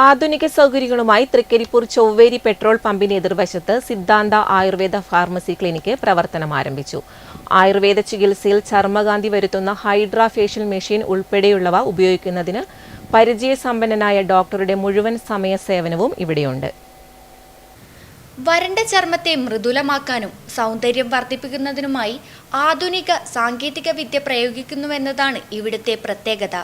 ആധുനിക സൗകര്യങ്ങളുമായി തൃക്കരിപ്പൂർ ചൊവ്വേരി പെട്രോൾ പമ്പിന് എതിർവശത്ത് സിദ്ധാന്ത ആയുർവേദ ഫാർമസി ക്ലിനിക്ക് പ്രവർത്തനം ആരംഭിച്ചു. ആയുർവേദ ചികിത്സയിൽ ചർമ്മകാന്തി വരുത്തുന്ന ഹൈഡ്രാ ഫേഷ്യൽ മെഷീൻ ഉൾപ്പെടെയുള്ളവ ഉപയോഗിക്കുന്നതിന് പരിചയസമ്പന്നനായ ഡോക്ടറുടെ മുഴുവൻ സമയ സേവനവും ഇവിടെയുണ്ട്. വരണ്ട ചർമ്മത്തെ മൃദുലമാക്കാനും സൗന്ദര്യം വർദ്ധിപ്പിക്കുന്നതിനുമായി ആധുനിക സാങ്കേതിക വിദ്യ പ്രയോഗിക്കുന്നുവെന്നതാണ് ഇവിടുത്തെ പ്രത്യേകത.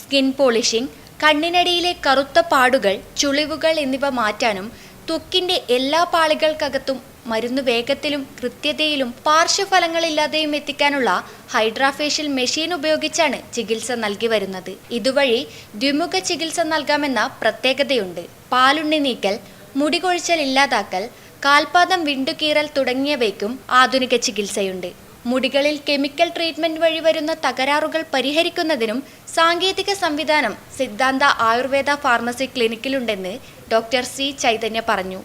സ്കിൻ പോളിഷിംഗ് കണ്ണിനടിയിലെ കറുത്ത പാടുകൾ ചുളിവുകൾ എന്നിവ മാറ്റാനും ത്വക്കിന്റെ എല്ലാ പാളികൾക്കകത്തും മരുന്ന് വേഗത്തിലും കൃത്യതയിലും പാർശ്വഫലങ്ങളില്ലാതെയും എത്തിക്കാനുള്ള ഹൈഡ്രാഫേഷ്യൽ മെഷീൻ ഉപയോഗിച്ചാണ് ചികിത്സ നൽകി വരുന്നത്. ഇതുവഴി ദ്വിമുഖ ചികിത്സ നൽകാമെന്ന പ്രത്യേകതയുണ്ട്. പാലുണ്ണി നീക്കൽ മുടി കൊഴിച്ചൽ ഇല്ലാതാക്കൽ കാൽപാദം വിണ്ടുകീറൽ തുടങ്ങിയവയ്ക്കും ആധുനിക ചികിത്സയുണ്ട്. മുടികളിൽ കെമിക്കൽ ട്രീറ്റ്മെന്റ് വഴി വരുന്ന തകരാറുകൾ പരിഹരിക്കുന്നതിനും സാങ്കേതിക സംവിധാനം സിദ്ധാന്ത ആയുർവേദ ഫാർമസി ക്ലിനിക്കിലുണ്ടെന്ന് ഡോക്ടർ സി ചൈതന്യ പറഞ്ഞു.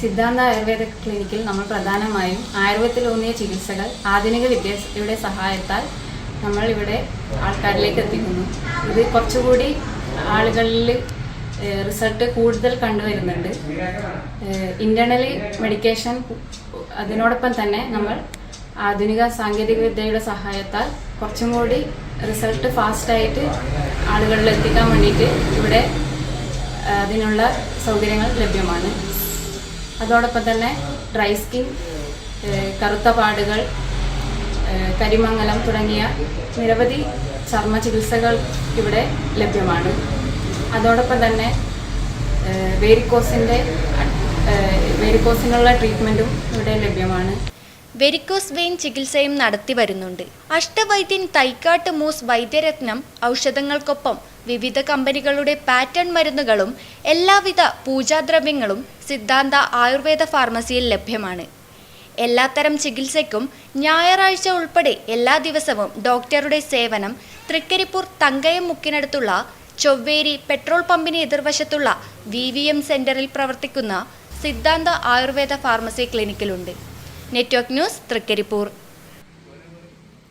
സിദ്ധാന്ത ആയുർവേദ ക്ലിനിക്കിൽ നമ്മൾ പ്രധാനമായും ആയുർവേദത്തിലൂന്നിയ ചികിത്സകൾ ആധുനിക വിദ്യയുടെ സഹായത്താൽ നമ്മൾ ഇവിടെ ആൾക്കാരിലേക്ക് എത്തിക്കുന്നു. ഇത് കുറച്ചുകൂടി ആളുകളിൽ റിസൾട്ട് കൂടുതൽ കണ്ടുവരുന്നുണ്ട്. ഇന്റേണലി മെഡിക്കേഷൻ അതിനോടൊപ്പം തന്നെ നമ്മൾ ആധുനിക സാങ്കേതിക വിദ്യയുടെ സഹായത്താൽ കുറച്ചും കൂടി റിസൾട്ട് ഫാസ്റ്റായിട്ട് ആളുകളിൽ എത്തിക്കാൻ വേണ്ടിയിട്ട് ഇവിടെ അതിനുള്ള സൗകര്യങ്ങൾ ലഭ്യമാണ്. അതോടൊപ്പം തന്നെ ഡ്രൈ സ്കിൻ കറുത്ത പാടുകൾ കരിമംഗലം തുടങ്ങിയ നിരവധി ചർമ്മ ചികിത്സകൾ ഇവിടെ ലഭ്യമാണ്. അതോടൊപ്പം തന്നെ വേരിക്കോസിന്റെ വേരിക്കോസിനുള്ള ട്രീറ്റ്മെന്റും ഇവിടെ ലഭ്യമാണ്. വെരിക്കോസ് വെയിൻ ചികിത്സയും നടത്തി വരുന്നുണ്ട്. അഷ്ടവൈദ്യൻ തൈക്കാട്ട് മൂസ് വൈദ്യരത്നം ഔഷധങ്ങൾക്കൊപ്പം വിവിധ കമ്പനികളുടെ പാറ്റേൺ മരുന്നുകളും എല്ലാവിധ പൂജാദ്രവ്യങ്ങളും സിദ്ധാന്ത ആയുർവേദ ഫാർമസിയിൽ ലഭ്യമാണ്. എല്ലാത്തരം ചികിത്സയ്ക്കും ഞായറാഴ്ച ഉൾപ്പെടെ എല്ലാ ദിവസവും ഡോക്ടറുടെ സേവനം തൃക്കരിപ്പൂർ തങ്കയം മുക്കിനടുത്തുള്ള ചൊവ്വേരി പെട്രോൾ പമ്പിന് എതിർവശത്തുള്ള വി സെന്ററിൽ പ്രവർത്തിക്കുന്ന സിദ്ധാന്ത Ayurveda pharmacy ക്ലിനിക്കിലുണ്ട്. Network news Thrikaripur